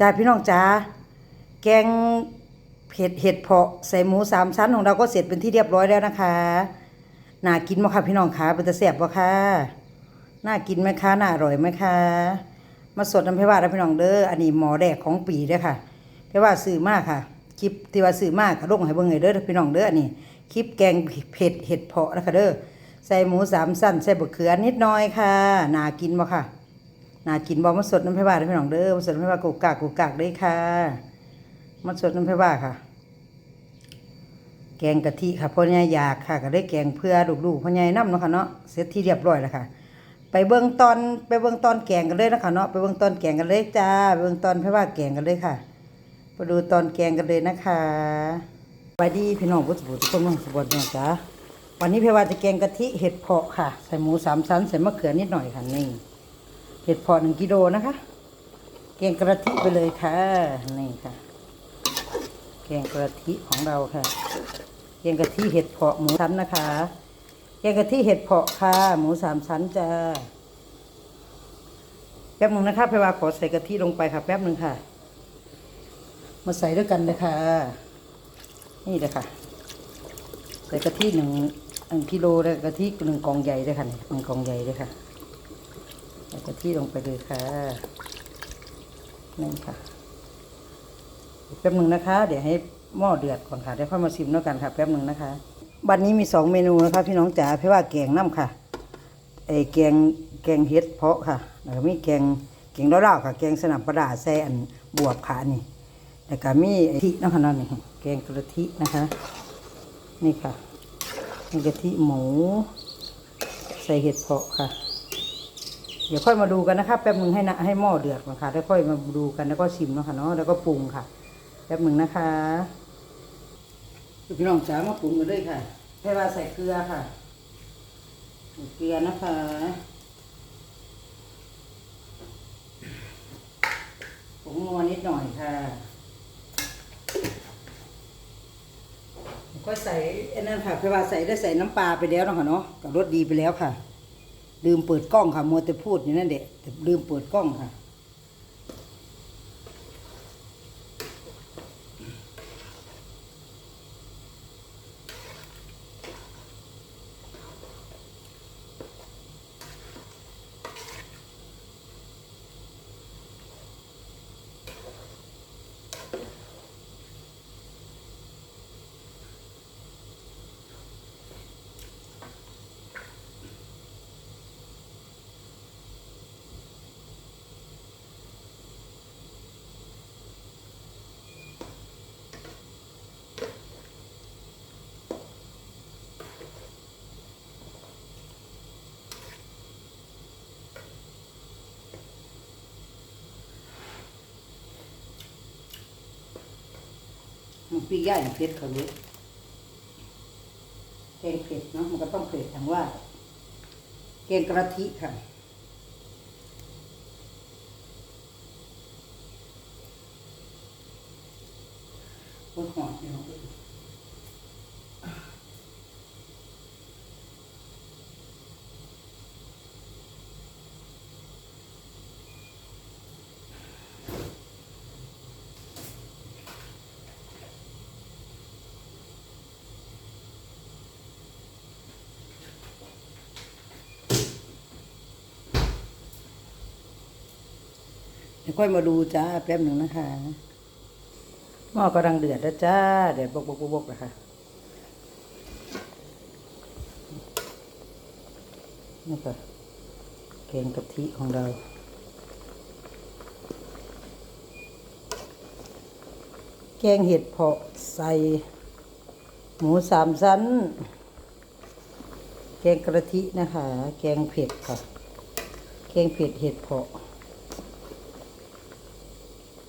จ้าพี่น้องจ้าแกงเห็ดเห็ดเพาะใส่หมูสามชั้นของเราก็เสร็จเป็นที่เรียบร้อยแล้วนะคะน่ากินไหมคะพี่น้องคะเป็นตะแสบบ่คะน่ากินไหมคะน่าอร่อยไหมคะมาสดน้ำเพว่าแล้วพี่น้องเด้ออันนี้หมอแดกของปีเด้อค่ะเพว่าซื้อมากค่ะคลิปที่ว่าซื้อมากก็ลงให้เบิ่งให้เด้อพี่น้องเด้ออันนี้คลิปแกงเผ็ดเห็ดเพาะนะคะเด้อใส่หมูสามชั้นใส่บะเขือนิดหน้อยค่ะน่ากินบ่ค่ะ น่ากินบอมาสดน้ำไผ่บ้าด้พี่น้องเด้อมาสดน้ำไผ่บ้ากุกกากกุกกากได้ค่ะมาสดน้ำไผ่บ้าค่ะ แกงกะทิค่ะพ่อใหญ่อยากค่ะ ก็ได้แกงเพื่อลูกๆพ่อใหญ่น้ำเนาะค่ะเนาะเสร็จที่เรียบร้อยแล้วค่ะ ไปเบิ่งตอนไปเบิ่งตอนแกงกันเลยนะคะเนาะไปเบิ่งตอนแกงกันเลยจ้าเบิ่งตอนไผ่บ้าแกงกันเลยค่ะไปดูตอนแกงกันเลยนะคะสวัสดีพี่น้องผู้สุขทุกคนเมืองสุบนเนี่ยจ้าวันนี้ไผ่บ้าจะแกงกะทิเห็ดเผาะค่ะ ใส่หมูสามชั้นใส่มะเขือนิดหน่อยค่ะนี่ เห็ดพาะหนึ่งกิโลนะคะ แกงกระทิไปเลยค่ะ นี่ค่ะ แกงกระทิของเราค่ะ แกงกะทิเห็ดเพาะหมูชั้นนะคะ แกงกะทิเห็ดเพาะค่ะ หมูสามชั้นจ้า แป๊บหนึ่งนะคะเพว่าขอใส่กะทิลงไปค่ะ แป๊บหนึ่งค่ะ มาใส่ด้วยกันเลยค่ะ นี่เลยค่ะ ใส่กะทิหนึ่งหนึ่งกิโลเลยกะทิหนึ่งกองใหญ่เลยค่ะหนึ่งกองใหญ่เลยค่ะ ส่กะทิลงไปเลยค่ะนี่ค่ะแป๊บหนึ่งนะคะ เดี๋ยวให้หม้อเดือดก่อนค่ะเดี๋ยวค่อยมาชิมแล้วกันค่ะแป๊บหนึ่งนะคะวันนี้มีสองเมนูนะคะพี่น้องจ๋าพี่ว่าแกงน้ำค่ะไอ้แกงแกงเห็ดเพาะค่ะแล้วก็มีแกงแกงดาวๆค่ะ แกงสนับปลาร้าใส่อันบวบขานี่แล้วก็มีไอที่นะคะนั่นนี่แกงกระทินะคะ นี่ค่ะมีกะทิหมู ใส่เห็ดเพาะค่ะ เดี๋ยวค่อยมาดูกันนะคะแป๊บหนึ่งให้นะให้หม้อเดือดก่อนค่ะแล้วค่อยมาดูกันแล้วก็ชิมเนาะค่ะเนาะแล้วก็ปรุงค่ะแป๊บหนึ่งนะคะพี่น้องจ๋ามาปรุงกันเลยค่ะให้ว่าใส่เกลือค่ะเกลือนะคะผงนัวนิดหน่อยค่ะก็ใส่ไอ้นั่นค่ะพี่ว่าใส่ได้ใส่น้ำปลาไปแล้วเนาะค่ะเนาะกับรสดีไปแล้วค่ะ ลืมเปิดกล้องค่ะมัวแต่พูดอยู่นั่นเด็กแต่ลืมเปิดกล้องค่ะ มันปีกย่างเผ็ดเขาเลยแกงเผ็ดเนาะมันก็ต้องเผ็ดทางว่าแกงกระทิค่ะบนหอดเนี่ยเนาะ เดี๋ยวค่อยมาดูจ้าแป๊บหนึ่งนะคะหม้อกำลังเดือดแล้วจ้า เดี๋ยวบกบกบกบกนะคะนี่ค่ะแกงกะทิของเราแกงเห็ดเพาะใส่หมูสามชั้น แกงกะทินะคะ แกงเผ็ดค่ะ แกงเผ็ดเห็ดเพาะ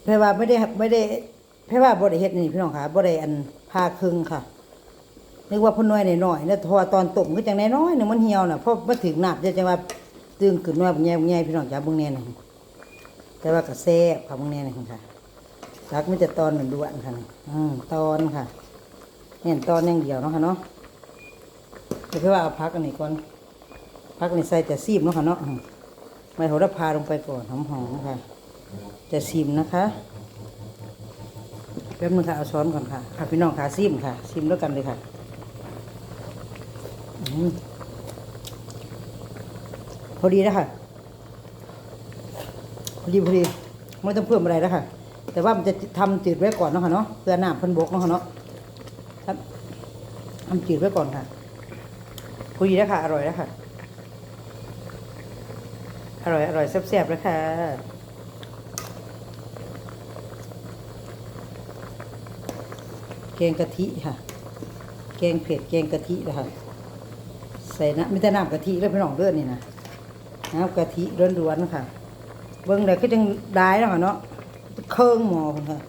พราะว่าไม่ได้ไม่ได้เพราะว่าบริเฮ็ดนี่พี่น้องค่ะบริอันพาครึ่งค่ะนึกว่าพ่นน้อยหน่อยๆนะเพราะว่าตอนต้มก็จังน้อยๆนึงมันเหี่ยวน่ะเพราะมาถึงหน้ำจะจังว่าตึงขึ้นว่าแง่แง่พี่น้องจ๋าเบิ่งแน่นะแต่ว่าก็แซบค่ะเบิ่งแน่นะค่ะรักมันจะตอนด่วนค่ะอืมตอนค่ะเนี่ยตอนอย่างเดียวเนาะค่ะเนาะเดี๋ยวพี่ว่าเอาพักอันนี้ก่อนพักอันนี้ใส่แต่ซีบเนาะค่ะเนาะไม่โหระพาลงไปก่อนหอมๆค่ะ จะซิมนะคะแป๊บนึงค่ะเอาช้อนก่อนค่ะค่ะพี่น้องค่ะซิมค่ะ ซิมด้วยกันเลยค่ะพอดีแล้วค่ะพอดีพอดีไม่ต้องเพิ่มอะไรแล้วค่ะแต่ว่ามันจะทำจืดไว้ก่อนนะคะเนาะเพื่อน้ำพันบกนะคะเนาะทำจืดไว้ก่อนค่ะพอดีแล้วค่ะอร่อยแล้วค่ะอร่อยอร่อยแซ่บๆแล้วค่ะ แกงกะทิค่ะ แกงเผ็ดแกงกะทินะคะใส่น้ำไม่แต่น้ำกะทิแล้วพี่น้องเลือดนี่นะน้ำกะทิล้วนๆค่ะ เบิ้งเลยก็จังได้แล้วค่ะเนาะเครื่องหมองค่ะ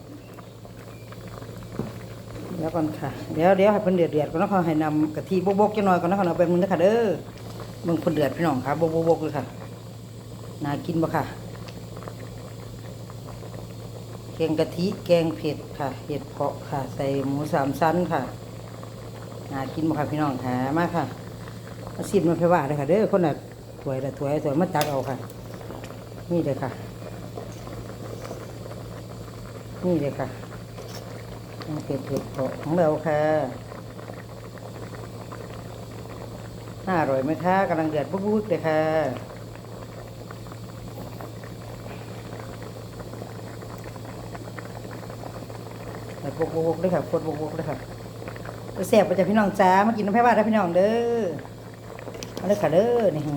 เดี๋ยวก่อนค่ะ เดี๋ยวเดี๋ยวให้เพิ่นเดือดเดือดก่อนนะค่ะให้นำกะทิบกๆจังหน่อยก่อนนะค่ะเนาะไปมึงนะค่ะเด้อเบิ่งเพิ่นเดือดพี่น้องค่ะบกๆๆเลยค่ะน่ากินบ่ค่ะ แกงกะทิแกงเผ็ดค่ะเห็ดเพาะค่ะ ใส่หมูสามชั้นค่ะน่ากินบ่ค่ะพี่น้องค่ะมากค่ะมาสิบมาไปว่าเลยค่ะเด้อคนละถวยละถวยถวยมาตักเอาค่ะ นี่เลยค่ะ นี่เลยค่ะเผ็ดเห็ดเพาะของเราค่ะน่าอร่อยไหมคะกำลังเดือดปุ๊บๆเลยค่ะ ใส่บกบกๆเลยค่ะคนบกบกๆเลยค่ะแซ่บไปจากพี่น้องจ้ามากินน้ำแพ้บ้านนะพี่น้องเด้อมาเลยค่ะเด้อนี่หื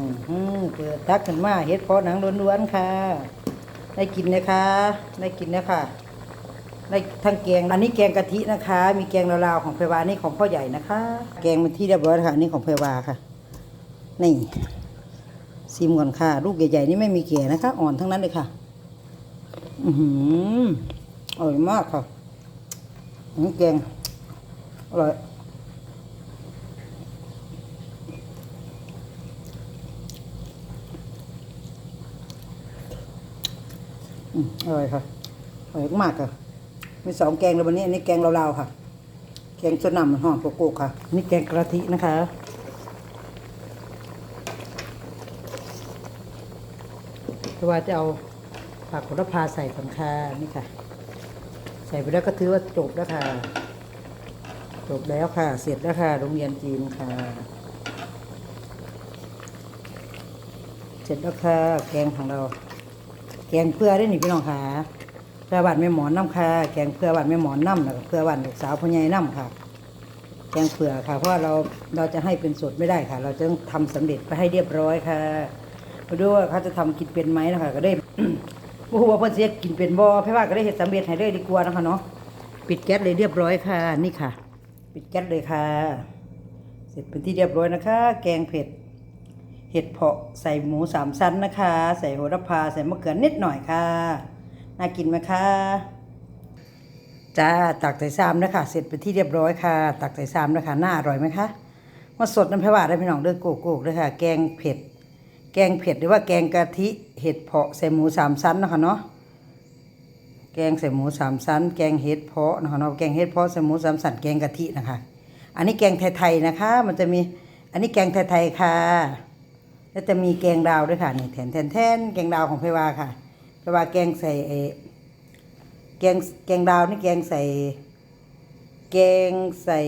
มเปิดตักขึ้นมาเฮ็ดเพอหนังล้วนๆค่ะ ได้กินนะคะ ได้กินนะคะได้ทั้งแกงอันนี้แกงกะทินะคะ มีแกงลาวๆของเพวานี่ของพ่อใหญ่นะคะ แกงเป็นที่เรียบร้อยแล้วค่ะนี่ของเพวาค่ะ นี่ซิมก่อนค่ะลูกใหญ่ๆนี่ไม่มีเกลนะคะ อ่อนทั้งนั้นเลยค่ะ อือหืออร่อยมากค่ะ นี่แกงอร่อยอร่อยค่ะอร่อยมากค่ะ มีสองแกงเลยวันนี้ อันนี้แกงลาวๆค่ะ แกงสนำหอมโกโก้ค่ะ นี่แกงกะทินะคะเพราะว่าจะเอาผักโหระพาใส่ก่อนค่ะนี่ค่ะ ใส่ไปแล้วก็ถือว่าจบแล้วค่ะ จบแล้วค่ะ เสร็จแล้วค่ะ โรงเรียนจีนค่ะ เสร็จแล้วค่ะ แกงของเรา แกงเพื่อได้หนิพี่น้องค่ะเพื่อบ้านแม่หมอนน้ำค่ะ แกงเพื่อบ้านแม่หมอนน้ำแล้วก็เพื่อบ้านลูกสาวพ่อใหญ่น้ำค่ะ แกงเผื่อค่ะ เพราะเราเราจะให้เป็นสดไม่ได้ค่ะ เราจะต้องทำสำเร็จไปให้เรียบร้อยค่ะมาดูว่าเขาจะทำกินเป็นไหมนะคะก็ได้ บ่ฮู้ว่าเพิ่นสิเฮ็ดกินเป็นบ่เพราะว่าก็ได้เฮ็ดสำเร็จให้เลยดีกว่านะคะเนาะปิดแก๊สเลยเรียบร้อยค่ะนี่ค่ะ ปิดแก๊สเลยค่ะ เสร็จเป็นที่เรียบร้อยนะคะ แกงเผ็ดเห็ดเพาะใส่หมูสามชั้นนะคะ ใส่โหระพาใส่มะเขือนิดหน่อยค่ะน่ากินไหมคะจ้าตักใส่ซ้ำนะคะเสร็จเป็นที่เรียบร้อยค่ะ ตักใส่ซ้ำนะคะน่าอร่อยไหมคะมาสดน้ำพริกหวาได้พี่น้องเด้อโกโก้เลยค่ะ แกงเผ็ด แกงเผ็ดหรือว่าแกงกะทิเห็ดเพาะใส่หมูสามชั้นนะคะเนาะแกงใส่หมูสามชั้น แกงเห็ดเพาะนะคะเนาะแกงเห็ดเพาะใส่หมูสามชั้นแกงกะทินะคะ อันนี้แกงไทยๆนะคะ มันจะมีอันนี้แกงไทยๆค่ะแล้วจะมีแกงดาวด้วยค่ะนี่แทนแทนแทนแกงดาวของเพวาค่ะเพวาแกงใส่เอแกงแกงดาวนี่แกงใส่ แกงใส่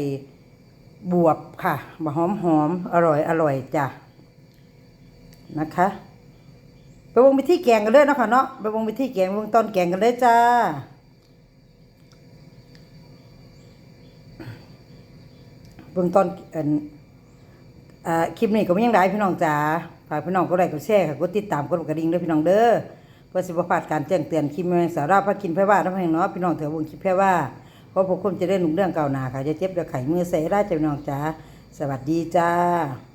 บวบค่ะบะหอมหอมอร่อยอร่อยจ้ะ นะคะไปวงไปที่แกงกันเลยนะคะเนาะไปวงไปที่แกงวงตอนแกงกันเลยจ้าเบื้องต้นเอ่นอ่าคลิปนี้ก็ไม่ยังได้พี่น้องจ๋าฝากพี่น้องก็ไลค์กดแชร์ค่ะกดติดตามกดกระดิ่งด้วยพี่น้องเด้อเพื่อสิบพาดการแจ้งเตือนคลิปใหม่ๆสาระพากินแพ่ว่าน้ำแห้งเนาะพี่น้องเถอะวงคลิปแพ่ว่าเพราะพวกคุณจะได้หนุ่มเรื่องเก่าหนาค่ะจะเจ็บจะไขมือเสยได้จ้ะพี่น้องจ๋าสวัสดีจ้า